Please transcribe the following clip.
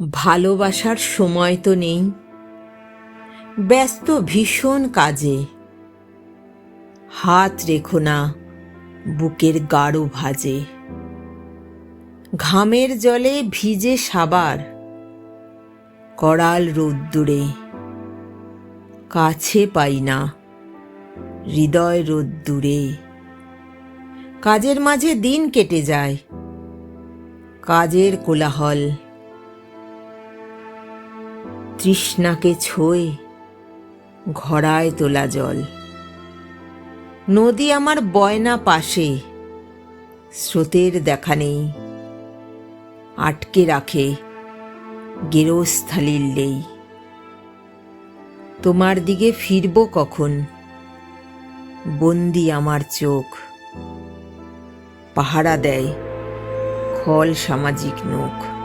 ভালোবাসার সময় তো নেই। ব্যস্ত ভীষণ কাজে। হাত রেখো না, বুকের গাঢ় ভাজে। ঘামের জলে ভিজে সাবার করাল রোদ্দুরে। কাছে পাই না, হৃদয় রোদ্দুরে। কাজের মাঝে দিন কেটে যায়, কাজের কোলাহল তৃষ্ণাকে ছোঁয়ে ঘড়ায় তোলা জল। নদী আমার বয়না পাশে, স্রোতের দেখা নেই, আটকে রাখে গেরস্থালির লেই। তোমার দিকে ফিরব কখন? বন্দি আমার চোখ পাহারা দেয় খল সামাজিক নখ।